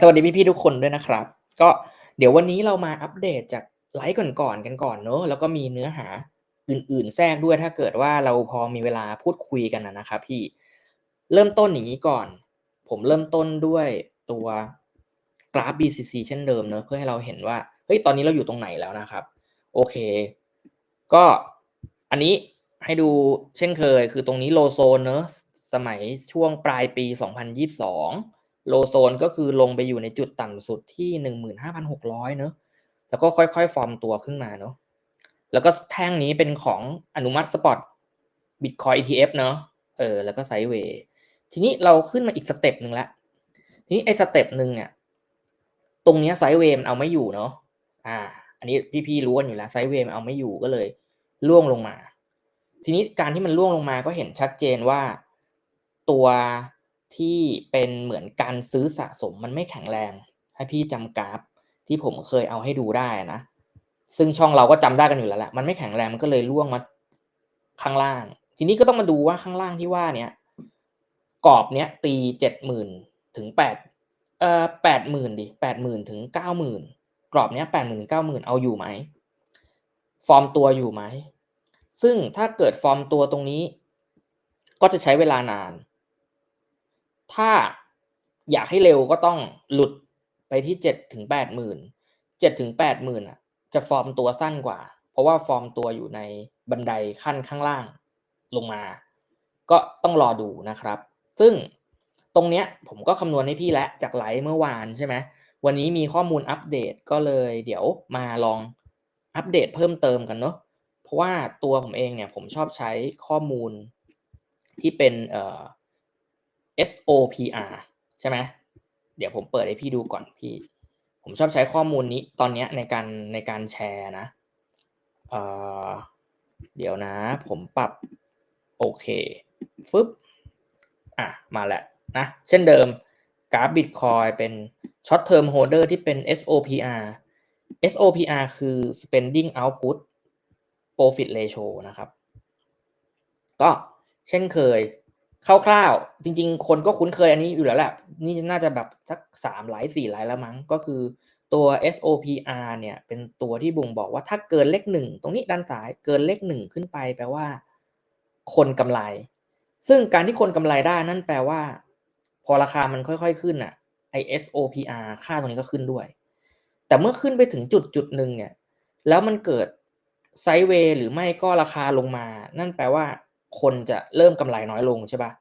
สวัสดีพี่ๆทุกคนด้วยนะครับ ก็เดี๋ยววันนี้เรามาอัปเดตจากไลฟ์ก่อนๆกันก่อนเนอะแล้วก็มีเนื้อหาอื่นๆ แทรกด้วยถ้าเกิดว่าเราพอมีเวลาพูดคุยกันนะนะครับพี่เริ่มต้นอย่างนี้ก่อน ผมเริ่มต้นด้วยตัวกราฟ BCC เช่นเดิมเนอะเพื่อให้เราเห็นว่าเฮ้ยตอนนี้เราอยู่ตรงไหนแล้วนะครับ โอเค ก็อันนี้ให้ดูเช่นเคย คือตรงนี้โลโซนเนอะสมัยช่วงปลายปี 2022 โลโซนก็คือลงไปอยู่ในจุดต่ำสุดที่ 15,600 เนอะแล้วก็ค่อยๆ ฟอร์มตัวขึ้นมาเนอะแล้วก็แท่งนี้เป็นของอนุมัติสปอตบิตคอย ETF เนอะเออแล้วก็ไซด์เวย์ทีนี้เราขึ้นมาอีกสเต็ปหนึ่งแล้วทีนี้ไอ้สเต็ปหนึ่งเนี่ย ตรงเนี้ยไซด์เวย์มันเอาไม่อยู่เนาะอ่า อันนี้พี่ๆรู้กันอยู่แล้วไซด์เวย์มันเอาไม่อยู่ก็เลยล่วงลงมา ทีนี้การที่มันล่วงลงมาก็เห็นชัดเจนว่าตัว ที่เป็นเหมือนการซื้อสะสมมันไม่แข็งแรงให้พี่จำกราฟที่ผมเคยเอาให้ดูได้นะ ซึ่งช่องเราก็จำได้กันอยู่แล้วแหละมันไม่แข็งแรงมันก็เลยล่วงมาข้างล่าง ทีนี้ก็ต้องมาดูว่าข้างล่างที่ว่าเนี้ยกรอบเนี้ยตีเจ็ดหมื่นถึงแปดเอ่อแปดหมื่นดิแปดหมื่นถึงเก้าหมื่นกรอบเนี้ยแปดหมื่นเก้าหมื่นเอาอยู่ไหม ฟอร์มตัวอยู่ไหม ซึ่งถ้าเกิดฟอร์มตัวตรงนี้ ก็จะใช้เวลานาน ถ้าอยากให้เร็วก็ต้องหลุดไปที่เจ็ดถึงแปดหมื่นเจ็ดถึงแปดหมื่นอะ จะฟอร์มตัวสั้นกว่า เพราะว่าฟอร์มตัวอยู่ในบันไดขั้นข้างล่างลงมา ก็ต้องรอดูนะครับ ซึ่งตรงเนี้ยผมก็คำนวณให้พี่แล้วจากไลฟ์เมื่อวานใช่ไหมวันนี้มีข้อมูลอัปเดตก็เลยเดี๋ยวมาลองอัปเดตเพิ่มเติมกันเนาะเพราะว่าตัวผมเองเนี่ยผมชอบใช้ข้อมูลที่เป็นเอ่อ SOPR ใช่ไหมเดี๋ยวผมเปิดให้พี่ดูก่อนพี่ ผมชอบใช้ข้อมูลนี้ตอนนี้ในการในการแชร์นะเเดี๋ยวนะ ผมปรับ โอเคฟึบอะ มาแหละนะ เช่นเดิมกราฟบิตคอยเป็น short term holder ที่เป็น SOPR SOPR คือ spending output profit ratio นะครับ ก็เช่นเคย คร่าวๆจริง ๆ คนก็คุ้นเคยอันนี้อยู่แล้วแหละนี่น่าจะแบบสักสามไลฟ์สี่ไลฟ์แล้วมั้งก็คือตัว SOPR เนี่ยเป็นตัวที่บ่งบอกว่าถ้าเกินเลขหนึ่งตรงนี้ด้านซ้ายเกินเลขหนึ่งขึ้นไปแปลว่า คนกำไร ซึ่งการที่คนกำไรได้นั่นแปลว่า พอราคามันค่อยๆขึ้นอะไอ SOPR ค่าตรงนี้ก็ขึ้นด้วย แต่เมื่อขึ้นไปถึงจุดจุดหนึ่งเนี่ย แล้วมันเกิดไซด์เวย์หรือไม่ก็ราคาลงมา นั่นแปลว่า คนจะเริ่มกำไรน้อยลงใช่ปะ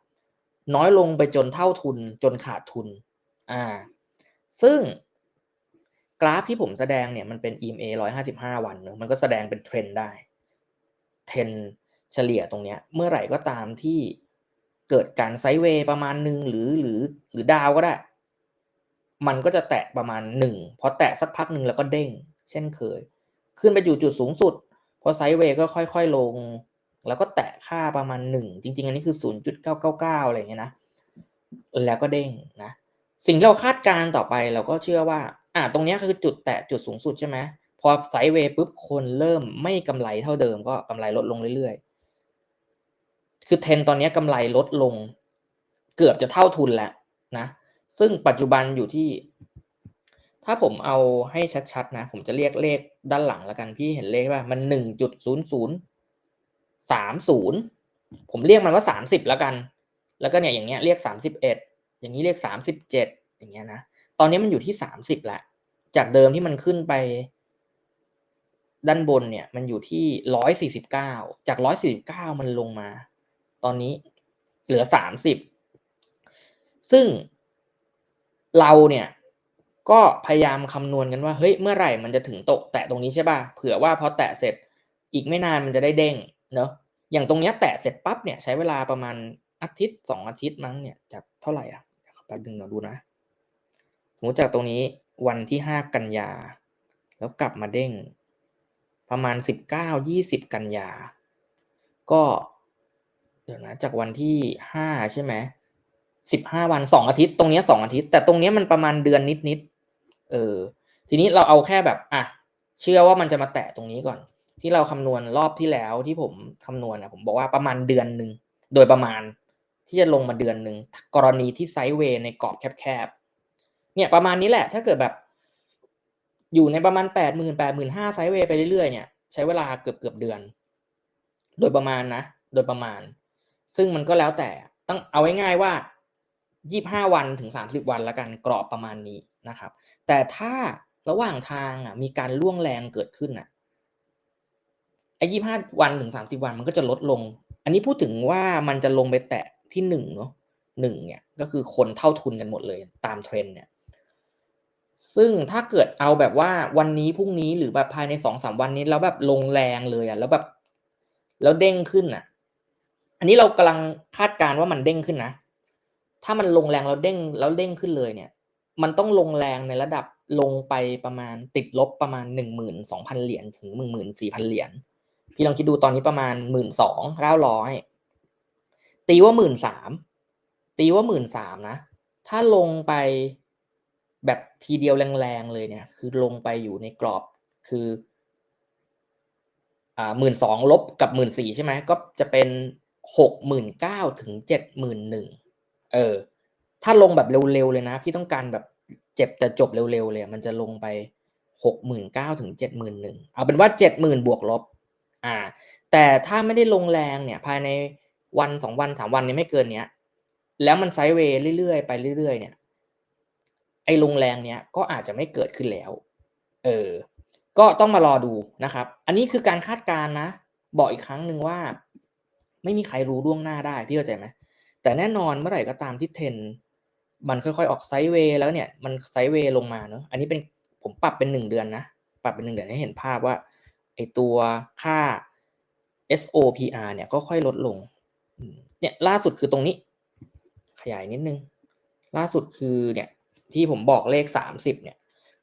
น้อยลงไปจนเท่าทุนจนขาดทุนอ่าซึ่งกราฟที่ผมแสดงเนี่ยมันเป็น EMA 155 วันเนอะมันก็แสดงเป็นเทรนได้เทรนเฉลี่ยตรงเนี้ยเมื่อไหร่ก็ตามที่เกิดการไซด์เวย์ประมาณหนึ่งหรือหรือหรือดาวก็ได้ มันก็จะแตะประมาณหนึ่งพอแตะสักพักหนึ่งแล้วก็เด้ง เช่นเคย ขึ้นไปอยู่จุดสูงสุดพอไซด์เวย์ก็ค่อย ๆ ลง แล้วก็แตะค่าประมาณ 1 จริง ๆ อันนี้คือ 0.999 อะไรเงี้ยนะ แล้วก็เด้งนะ สิ่งที่เราคาดการต่อไปเราก็เชื่อว่า อ่าตรงนี้คือจุดแตะจุดสูงสุดใช่ไหมพอไซด์เวย์ปุ๊บคนเริ่มไม่กำไรเท่าเดิมก็กำไรลดลงเรื่อยๆ คือเทนตอนนี้กำไรลดลง เกือบจะเท่าทุนแล้วนะ ซึ่งปัจจุบันอยู่ที่ ถ้าผมเอาให้ชัดๆนะ ผมจะเรียกเลขด้านหลังแล้วกันพี่เห็นเลขว่ามัน 1.00 สามศูนย์ผมเรียกมันว่าสามสิบแล้วกัน แล้วก็เนี่ยอย่างเงี้ยเรียกสามสิบเอ็ดอย่างนี้เรียกสามสิบเจ็ดอย่างเงี้ยนะ ตอนนี้มันอยู่ที่สามสิบละ จากเดิมที่มันขึ้นไปด้านบนเนี่ยมันอยู่ที่ร้อยสี่สิบเก้าจากร้อยสี่สิบเก้ามันลงมา ตอนนี้เหลือสามสิบซึ่งเราเนี่ยก็พยายามคำนวณกันว่าเฮ้ยเมื่อไหร่มันจะถึงตกแตะตรงนี้ใช่ป่ะเผื่อว่าพอแตะเสร็จอีกไม่นานมันจะได้เด้งเนาะ อย่างตรงเนี้ยแตะเสร็จปั๊บเนี่ยใช้เวลาประมาณอาทิตย์สองอาทิตย์มั้งเนี่ยจากเท่าไหร่อะแป๊บนึงเราดูนะสมมติจากตรงนี้วันที่ห้ากันยา แล้วกลับมาเด้ง ประมาณสิบเก้ายี่สิบกันยา ก็เดี๋ยวนะจากวันที่ห้าใช่ไหมสิบห้าวันสองอาทิตย์ ตรงนี้สองอาทิตย์ แต่ตรงนี้มันประมาณเดือนนิดนิดเออ ทีนี้เราเอาแค่แบบ อะ เชื่อว่ามันจะมาแตะตรงนี้ก่อน ที่เราคำนวณรอบที่แล้วที่ผมคำนวณนะผมบอกว่าประมาณเดือนหนึ่งโดยประมาณที่จะลงมาเดือนหนึ่งกรณีที่ไซด์เวย์ในกรอบแคบๆเนี่ยประมาณนี้แหละ ถ้าเกิดแบบ อยู่ในประมาณแปดหมื่นแปดหมื่นห้าไซด์เวย์ไปเรื่อยๆเนี่ยใช้เวลาเกือบเกือบเดือน โดยประมาณนะ โดยประมาณ ซึ่งมันก็แล้วแต่ต้องเอาไว้ง่ายว่ายี่ห้าวันถึงสามสิบวันแล้วกันกรอบประมาณนี้นะครับ แต่ถ้าระหว่างทางอะมีการล่วงแรงเกิดขึ้นอะ อ้ยี่ห้าวันถึงสามสิบวันมันก็จะลดลง อันนี้พูดถึงว่ามันจะลงไปแตะที่หนึ่งเนาะหนึ่งเนี่ยก็คือคนเท่าทุนกันหมดเลยตามเทรนเนี่ยซึ่งถ้าเกิดเอาแบบว่าวันนี้พรุ่งนี้หรือแบบภายในสองสามวันนี้แล้วแบบลงแรงเลยอะแล้วแบบแล้วเด้งขึ้นอะอันนี้เรากำลังคาดการณ์ว่ามันเด้งขึ้นนะ ถ้ามันลงแรงแล้วเด้งแล้วเด้งขึ้นเลยเนี่ย มันต้องลงแรงในระดับลงไปประมาณติดลบประมาณหนึ่งหมื่นสองพันเหรียญถึงหนึ่งหมื่นสี่พันเหรียญ พี่ลองคิดดูตอนนี้ประมาณหมื่นสองเก้าร้อยตีว่าหมื่นสามตีว่าหมื่นสามนะ ถ้าลงไปแบบทีเดียวแรงๆเลยเนี่ย คือลงไปอยู่ในกรอบคืออ่าหมื่นสองลบกับหมื่นสี่ใช่ไหมก็จะเป็นหกหมื่นเก้าถึงเจ็ดหมื่นหนึ่งเออ ถ้าลงแบบเร็วๆเลยนะ พี่ต้องการแบบเจ็บแต่จบเร็วๆเลย มันจะลงไปหกหมื่นเก้าถึงเจ็ดหมื่นหนึ่งเอาเป็นว่าเจ็ดหมื่นบวกลบ อ่า แต่ถ้าไม่ได้ลงแรงเนี่ยภายในวันสองวันสามวันเนี่ยไม่เกินเนี้ย แล้วมันไซด์เวย์เรื่อยๆไปเรื่อยๆ เนี่ย ไอ้ลงแรงเนี้ยก็อาจจะไม่เกิดขึ้นแล้ว เออ ก็ต้องมารอดูนะครับ อันนี้คือการคาดการณ์นะ บอกอีกครั้งหนึ่งว่า ไม่มีใครรู้ล่วงหน้าได้พี่เข้าใจไหมแต่แน่นอนเมื่อไหร่ก็ตามที่เทนมันค่อยๆออกไซด์เวย์แล้วเนี่ยมันไซด์เวย์ลงมาเนอะอันนี้เป็นผมปรับเป็นหนึ่งเดือนนะ ปรับเป็นหนึ่งเดือนให้เห็นภาพว่า ไอตัวค่า SOPR เนี่ยก็ค่อยลดลงเนี่ยล่าสุดคือตรงนี้ ขยายนิดนึง ล่าสุดคือเนี่ยที่ผมบอกเลขสามสิบเนี่ย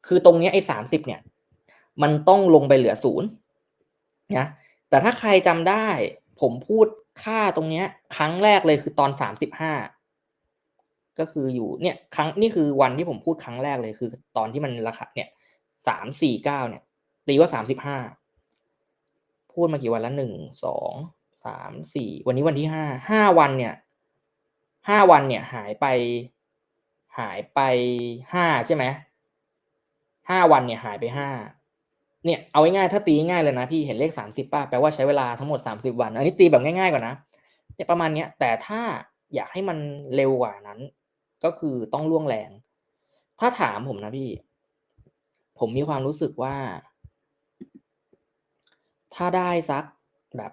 คือตรงนี้ไอ้สามสิบเนี่ย มันต้องลงไปเหลือศูนย์นะแต่ถ้าใครจำได้ผมพูดค่าตรงเนี้ยครั้งแรกเลยคือตอนสามสิบห้าก็คืออยู่เนี่ยครั้งนี่คือวันที่ผมพูดครั้งแรกเลยคือตอนที่มันราคาเนี่ยสามสี่เก้าเนี่ยตีว่าสามสิบห้า พูดมากี่วันละหนึ่งสองสามสี่วันนี้วันที่ห้าห้าวันเนี่ยห้าวันเนี่ยหายไปหายไปห้าใช่ไหมห้าวันเนี่ยหายไปห้าเนี่ยเอาง่ายๆถ้าตีง่ายเลยนะพี่เห็นเลขสามสิบป่ะแปลว่าใช้เวลาทั้งหมดสามสิบวัน อันนี้ตีแบบง่ายๆก่อนนะเนี่ยประมาณเนี้ยแต่ถ้าอยากให้มันเร็วกว่านั้น ก็คือต้องล่วงแรง ถ้าถามผมนะพี่ ผมมีความรู้สึกว่า ถ้าได้สักแบบ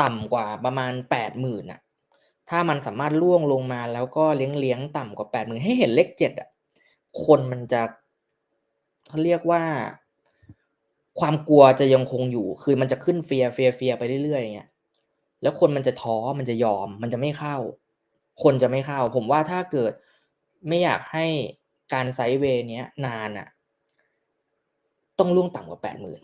ต่ำกว่าประมาณแปดหมื่นอะถ้ามันสามารถล่วงลงมาแล้วก็เลี้ยงเลี้ยงต่ำกว่าแปดหมื่นให้เห็นเลขเจ็ดอะคนมันจะเขาเรียกว่า ความกลัวจะยังคงอยู่ คือมันจะขึ้นเฟียเฟียเฟียไปเรื่อยๆอย่างเงี้ยแล้วคนมันจะท้อมันจะยอม มันจะไม่เข้า คนจะไม่เข้า ผมว่าถ้าเกิดไม่อยากให้การไซด์เวย์เนี้ยนานอะต้องล่วงต่ำกว่าแปดหมื่น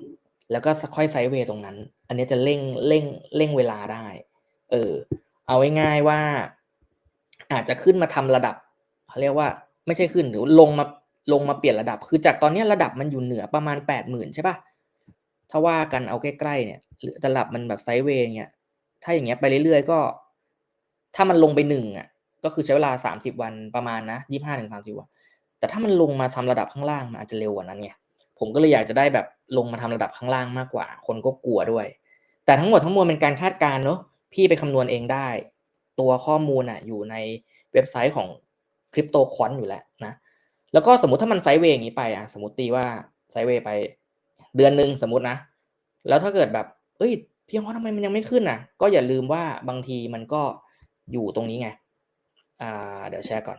แล้วก็ค่อยไซด์เวย์ตรงนั้น อันนี้จะเร่งเร่งเร่งเวลาได้ เออ เอาง่ายๆว่า อาจจะขึ้นมาทำระดับเขาเรียกว่า ไม่ใช่ขึ้นหรือลงมาลงมาเปลี่ยนระดับ คือจากตอนนี้ระดับมันอยู่เหนือประมาณแปดหมื่นใช่ปะถ้าว่ากันเอาใกล้ๆเนี่ยหรือระดับมันแบบไซด์เวย์เนี่ยถ้าอย่างเงี้ยไปเรื่อยๆก็ ถ้ามันลงไปหนึ่งอะ ก็คือใช้เวลาสามสิบวันประมาณนะยี่ห้าถึงสามสิบวันแต่ถ้ามันลงมาทำระดับข้างล่างมันอาจจะเร็วกว่านั้นไงผมก็เลยอยากจะได้แบบ ลงมาทำระดับข้างล่างมากกว่า คนก็กลัวด้วย แต่ทั้งหมดทั้งมวลเป็นการคาดการณ์เนาะพี่ไปคำนวณเองได้ ตัวข้อมูลอะอยู่ในเว็บไซต์ของคริปโตคอนอยู่แล้วนะแล้วก็สมมติถ้ามันไซด์เวย์อย่างนี้ไปอะสมมติตีว่าไซด์เวย์ไปเดือนหนึ่งสมมตินะ แล้วถ้าเกิดแบบ เอ้ยพี่ว่าทำไมมันยังไม่ขึ้นอะ ก็อย่าลืมว่าบางทีมันก็อยู่ตรงนี้ไง อ่า เดี๋ยวแชร์ก่อน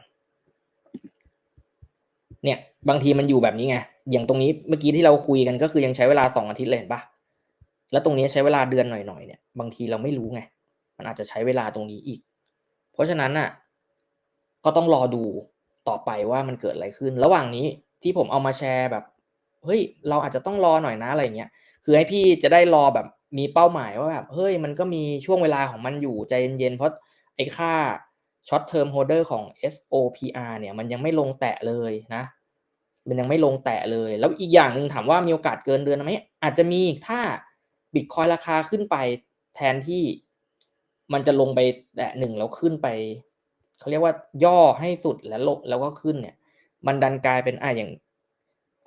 เนี่ยบางทีมันอยู่แบบนี้ไงอย่างตรงนี้เมื่อกี้ที่เราคุยกันก็คือยังใช้เวลาสองอาทิตย์เลยเห็นปะแล้วตรงนี้ใช้เวลาเดือนหน่อยๆเนี่ย บางทีเราไม่รู้ไงมันอาจจะใช้เวลาตรงนี้อีก เพราะฉะนั้นน่ะ ก็ต้องรอดูต่อไปว่ามันเกิดอะไรขึ้น ระหว่างนี้ที่ผมเอามาแชร์แบบเฮ้ยเราอาจจะต้องรอหน่อยนะอะไรเงี้ยคือให้พี่จะได้รอแบบมีเป้าหมายว่าแบบเฮ้ยมันก็มีช่วงเวลาของมันอยู่ใจเย็นๆเพราะไอ้ค่า short term holder ของ SOPR เนี่ยมันยังไม่ลงแตะเลยนะ มันยังไม่ลงแตะเลย แล้วอีกอย่างหนึ่งถามว่ามีโอกาสเกินเดือนไหมอาจจะมีถ้าบิตคอยราคาขึ้นไปแทนที่มันจะลงไปแตะหนึ่งแล้วขึ้นไปเขาเรียกว่าย่อให้สุดแล้วลงแล้วก็ขึ้นเนี่ย มันดันกลายเป็นอะอย่าง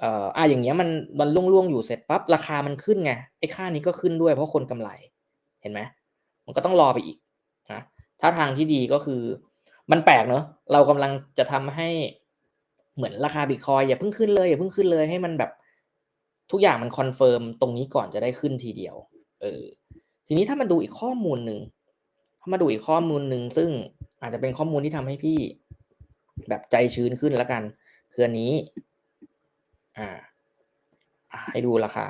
เอ่ออะอย่างเงี้ยมันมันล่วงๆอยู่เสร็จปั๊บราคามันขึ้นไงไอ้ค่านี้ก็ขึ้นด้วยเพราะคนกำไรเห็นไหมมันก็ต้องรอไปอีกนะถ้าทางที่ดีก็คือ มันแปลกเนอะเรากำลังจะทำให้ เหมือนราคาบิตคอยอย่าเพิ่งขึ้นเลยอย่าเพิ่งขึ้นเลยให้มันแบบทุกอย่างมันคอนเฟิร์มตรงนี้ก่อนจะได้ขึ้นทีเดียว เออ ทีนี้ถ้ามาดูอีกข้อมูลหนึ่งถ้ามาดูอีกข้อมูลหนึ่งซึ่งอาจจะเป็นข้อมูลที่ทำให้พี่ แบบใจชื้นขึ้นแล้วกัน คืออันนี้ อ่า ให้ดูราคา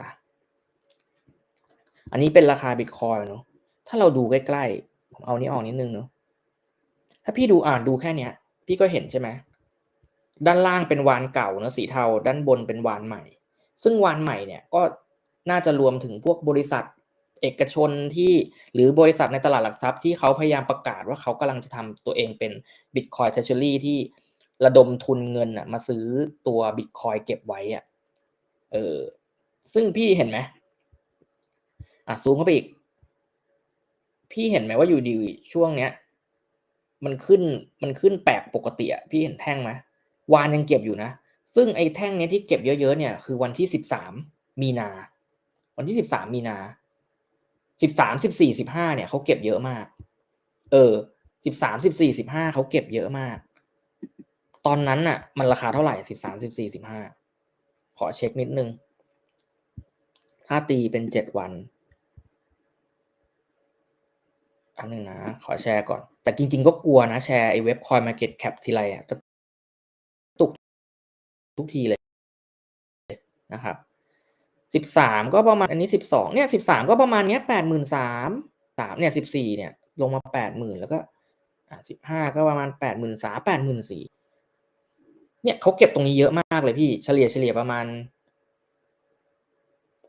อันนี้เป็นราคาบิตคอยเนาะ ถ้าเราดูใกล้ๆ ผมเอานี้ออกนิดนึงเนาะ ถ้าพี่ดูอ่านดูแค่เนี้ย พี่ก็เห็นใช่ไหม ด้านล่างเป็นวานเก่านะสีเทา ด้านบนเป็นวานใหม่ ซึ่งวานใหม่เนี่ยก็น่าจะรวมถึงพวกบริษัทเอกชนที่หรือบริษัทในตลาดหลักทรัพย์ที่เขาพยายามประกาศว่าเขากำลังจะทำตัวเองเป็น Bitcoin Treasury ที่ระดมทุนเงินอะมาซื้อตัว Bitcoin เก็บไว้อะเออซึ่งพี่เห็นไหมอะซูมเข้าไปอีก พี่เห็นไหมว่าอยู่ดีช่วงเนี้ย มันขึ้นมันขึ้นแปลกปกติอะพี่เห็นแท่งไหม วานยังเก็บอยู่นะ ซึ่งไอ้แท่งเนี้ยที่เก็บเยอะๆเนี่ยคือวันที่สิบสามมีนา วันที่สิบสามมีนาสิบสามสิบสี่สิบห้าเนี่ยเขาเก็บเยอะมาก เออสิบสามสิบสี่สิบห้าเขาเก็บเยอะมาก ตอนนั้นน่ะ มันราคาเท่าไหร่สิบสามสิบสี่สิบห้าขอเช็คนิดนึง ถ้าตีเป็นเจ็ดวันอันนึงนะ ขอแชร์ก่อน แต่จริงๆก็กลัวนะ แชร์ไอ้เว็บ Coin Market Cap ทีไรอะ ทุกทีเลยนะครับสิบสามก็ประมาณอันนี้สิบสองเนี่ยสิบสามก็ประมาณเนี้ยแปดหมื่นสามสามเนี่ยสิบสี่เนี่ยลงมาแปดหมื่นแล้วก็อ่าสิบห้าก็ประมาณแปดหมื่นสามแปดหมื่นสี่เนี่ยเขาเก็บตรงนี้เยอะมากเลยพี่เฉลี่ยเฉลี่ยประมาณ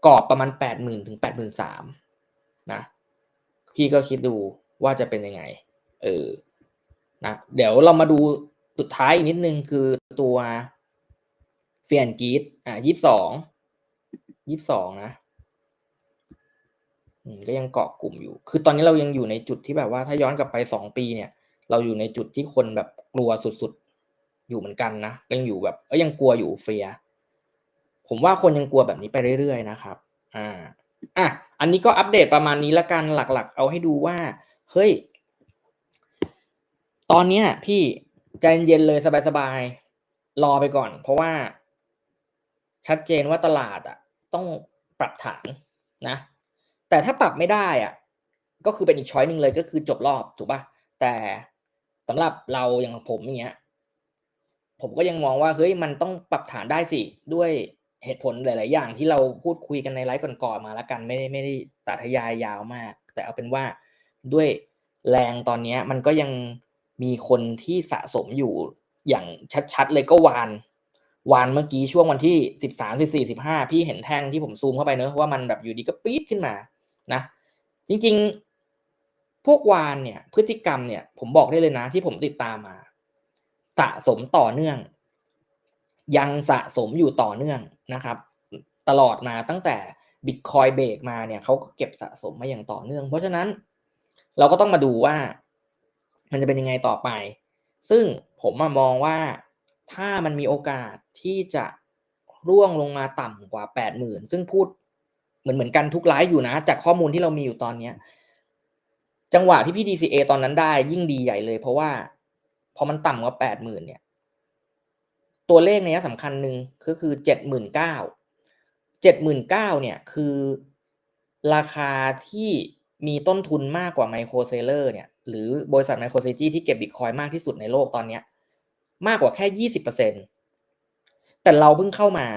กรอบประมาณแปดหมื่นถึงแปดหมื่นสามนะพี่ก็คิดดูว่าจะเป็นยังไง เออนะเดี๋ยวเรามาดูสุดท้ายอีกนิดนึงคือตัว เฟียนกีดอ่ายี่สิบสองยี่สิบสองนะก็ยังเกาะกลุ่มอยู่ คือตอนนี้เรายังอยู่ในจุดที่แบบว่าถ้าย้อนกลับไปสองปีเนี่ย เราอยู่ในจุดที่คนแบบกลัวสุดๆ อยู่เหมือนกันนะยังอยู่แบบก็ยังกลัวอยู่เฟีย ผมว่าคนยังกลัวแบบนี้ไปเรื่อยๆนะครับ อ่า อะ อันนี้ก็อัปเดตประมาณนี้ละกันหลักๆ เอาให้ดูว่า เฮ้ย ตอนเนี้ย พี่ใจเย็นเลยสบายๆ รอไปก่อน เพราะว่า ชัดเจนว่าตลาดอะต้องปรับฐานนะ แต่ถ้าปรับไม่ได้อะก็คือเป็นอีกช้อยหนึ่งเลยก็คือจบรอบถูกปะ่ะแต่สำหรับเราอย่างผมอย่างเงี้ยผมก็ยังมองว่าเฮ้ยมันต้องปรับฐานได้สิด้วยเหตุผลหลาย ๆ อย่างที่เราพูดคุยกันในไลฟ์ก่อนๆมาแล้วกันไม่ได้ไม่ได้สาธยายยาวมาก แต่เอาเป็นว่าด้วยแรงตอนนี้มันก็ยังมีคนที่สะสมอยู่อย่างชัด ๆ เลยก็วาน วานเมื่อกี้ช่วงวันที่สิบสามสิบสี่สิบห้าพี่เห็นแท่งที่ผมซูมเข้าไปเนอะว่ามันแบบอยู่ดีก็ปี๊ดขึ้นมานะ จริง ๆ พวกวานเนี่ย พฤติกรรมเนี่ย ผมบอกได้เลยนะ ที่ผมติดตามมาสะสมต่อเนื่อง ยังสะสมอยู่ต่อเนื่องนะครับ ตลอดมาตั้งแต่บิตคอยเบรกมาเนี่ยเขาก็เก็บสะสมมาอย่างต่อเนื่อง เพราะฉะนั้นเราก็ต้องมาดูว่า มันจะเป็นยังไงต่อไป ซึ่งผมมามองว่า ถ้ามันมีโอกาสที่จะร่วงลงมาต่ำกว่าแปดหมื่นซึ่งพูดเหมือนเหมือนกันทุกไลฟ์อยู่นะ จากข้อมูลที่เรามีอยู่ตอนเนี้ยจังหวะที่พี่ DCA ตอนนั้นได้ยิ่งดีใหญ่เลย เพราะว่าพอมันต่ำกว่าแปดหมื่นเนี่ย ตัวเลขเนี้สำคัญหนึ่งก็คือเจ็ดหมื่นเก้าเจ็ดหมื่นเก้าเนี่ย คือราคาที่มีต้นทุนมากกว่าไมโครเซเลอร์เนี่ย หรือบริษัทไมโครเซจีที่เก็บบิตคอยมากที่สุดในโลกตอนเนี้ย มากกว่าแค่ยี่สิบเปอร์เซ็นแต่เราเพิ่งเข้ามา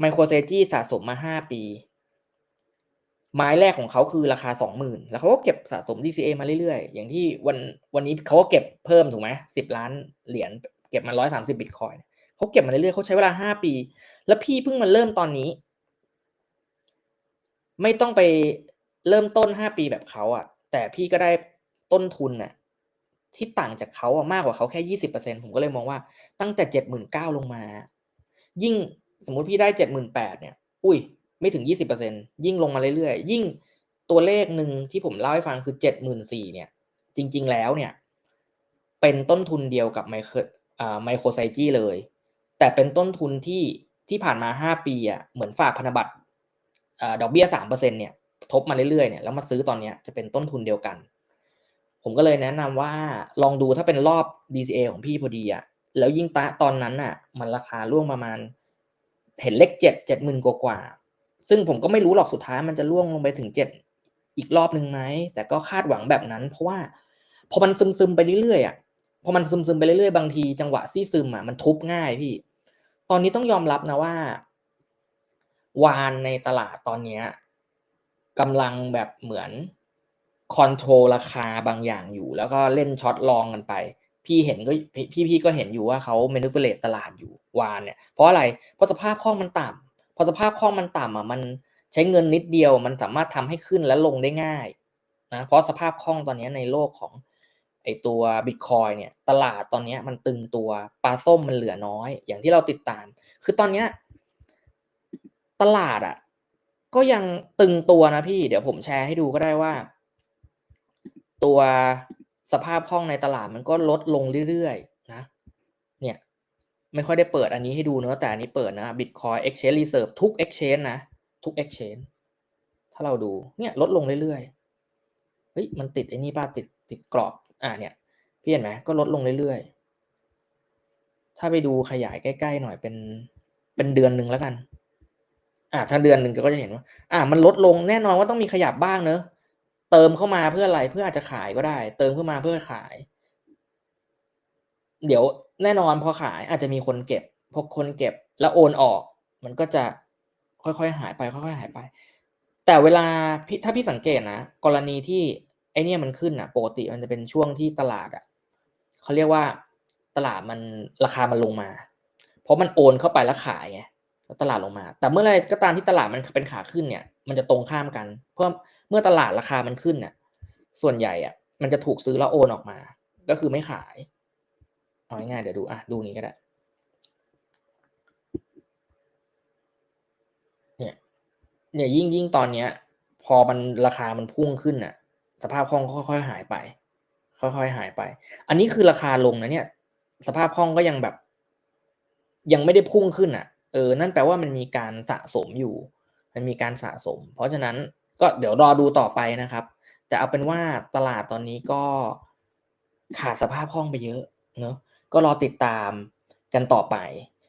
ไมโครเซจีสะสมมาห้าปี ไม้แรกของเขาคือราคาสองหมื่นแล้วเขาก็เก็บสะสม DCA มาเรื่อยๆ อย่างที่วันวันนี้เขาก็เก็บเพิ่มถูกไหมสิบล้านเหรียญเก็บมาร้อยสามสิบบิตคอยเขาเก็บมาเรื่อยๆเขาใช้เวลาห้าปี แล้วพี่เพิ่งมาเริ่มตอนนี้ ไม่ต้องไปเริ่มต้นห้าปีแบบเขาอะแต่พี่ก็ได้ต้นทุนน่ะ ที่ต่างจากเขาอะมากกว่าเขาแค่ยี่สิบเปอร์เซ็นผมก็เลยมองว่าตั้งแต่เจ็ดหมื่นเก้าลงมา ยิ่งสมมุติพี่ได้เจ็ดหมื่นแปดเนี่ย อุ้ย ไม่ถึงยี่สิบเปอร์เซ็นยิ่งลงมาเรื่อยๆ ยิ่งตัวเลขหนึ่งที่ผมเล่าให้ฟังคือเจ็ดหมื่นสี่เนี่ย จริง ๆ แล้วเนี่ย เป็นต้นทุนเดียวกับไมโครไมโครไซจี้เลย แต่เป็นต้นทุนที่ที่ผ่านมาห้าปีอะเหมือนฝากพันธบัตรดอกเบี้ยสามเปอร์เซ็นเนี่ยทบมาเรื่อยๆเนี่ยแล้วมาซื้อตอนเนี้ยจะเป็นต้นทุนเดียวกัน ผมก็เลยแนะนำว่าลองดูถ้าเป็นรอบ DCA ของพี่พอดีอะแล้วยิ่งตะตอนนั้นอะ มันราคาร่วงประมาณ เห็นเลขเจ็ดเจ็ดหมื่นกว่าซึ่งผมก็ไม่รู้หรอกสุดท้ายมันจะร่วงลงไปถึงเจ็ดอีกรอบหนึ่งไหมแต่ก็คาดหวังแบบนั้น เพราะว่าพอมันซึมซึมๆไปเรื่อยๆอะพอมันซึมซึมๆไปเรื่อยๆบางทีจังหวะซี่ซึมอะมันทุบง่ายพี่ ตอนนี้ต้องยอมรับนะว่า วานในตลาดตอนเนี้ยกำลังแบบเหมือน คอนโทรลราคาบางอย่างอยู่ แล้วก็เล่นช็อตลองกันไป พี่เห็นก็พี่พี่ก็เห็นอยู่ว่าเขาเมนูเปเลตตลาดอยู่วานเนี่ยเพราะอะไรเพราะสภาพคล่องมันต่ำพอสภาพคล่องมันต่ำอะมันใช้เงินนิดเดียวมันสามารถทำให้ขึ้นและลงได้ง่ายนะเพราะสภาพคล่องตอนนี้ในโลกของไอตัวบิตคอยเนี่ยตลาดตอนนี้มันตึงตัวปลาส้มมันเหลือน้อย อย่างที่เราติดตาม คือตอนเนี้ยตลาดอะก็ยังตึงตัวนะพี่ เดี๋ยวผมแชร์ให้ดูก็ได้ว่า ตัวสภาพคล่องในตลาดมันก็ลดลงเรื่อยๆนะเนี่ยไม่ค่อยได้เปิดอันนี้ให้ดูเนอะแต่อันนี้เปิดนะ Bitcoin Exchange Reserve ทุก Exchange นะ ทุก Exchange ถ้าเราดูเนี่ยลดลงเรื่อยๆเฮ้ยมันติดไอ้นี่ป้าติดติดกรอบอ่าเนี่ยพี่เห็นไหมก็ลดลงเรื่อยๆ ถ้าไปดูขยายใกล้ๆหน่อยเป็นเป็นเดือนหนึ่งแล้วกัน อ่าถ้าเดือนหนึ่งก็จะเห็นว่า อ่า มันลดลงแน่นอนว่าต้องมีขยับบ้างเนอะ เติมเข้ามาเพื่ออะไรเพื่ออาจจะขายก็ได้ เติมเข้ามาเพื่อขาย เดี๋ยวแน่นอนพอขายอาจจะมีคนเก็บพอคนเก็บแล้วโอนออก มันก็จะค่อยๆหายไปค่อยๆหายไป แต่เวลาถ้าพี่สังเกตนะกรณีที่ไอเนี่ยมันขึ้นอะปกติมันจะเป็นช่วงที่ตลาดอะเขาเรียกว่าตลาดมันราคามันลงมา เพราะมันโอนเข้าไปแล้วขายไง แล้วตลาดลงมา แต่เมื่อไรก็ตามที่ตลาดมันเป็นขาขึ้นเนี่ย มันจะตรงข้ามกัน เพราะเมื่อตลาดราคามันขึ้นเนี่ยส่วนใหญ่อะ มันจะถูกซื้อแล้วโอนออกมา ก็คือไม่ขาย เอาง่ายๆเดี๋ยวดูอะดูนี้ก็ได้ เนี่ย เนี่ยยิ่งยิ่งตอนเนี้ย พอมันราคามันพุ่งขึ้นน่ะ สภาพคล่องค่อยๆหายไป ค่อยๆหายไป อันนี้คือราคาลงนะเนี่ย สภาพคล่องก็ยังแบบ ยังไม่ได้พุ่งขึ้นอะ เออ นั่นแปลว่ามันมีการสะสมอยู่ มันมีการสะสม เพราะฉะนั้นก็เดี๋ยวรอดูต่อไปนะครับ แต่เอาเป็นว่าตลาดตอนนี้ก็ขาดสภาพคล่องไปเยอะเนอะก็รอติดตามกันต่อไป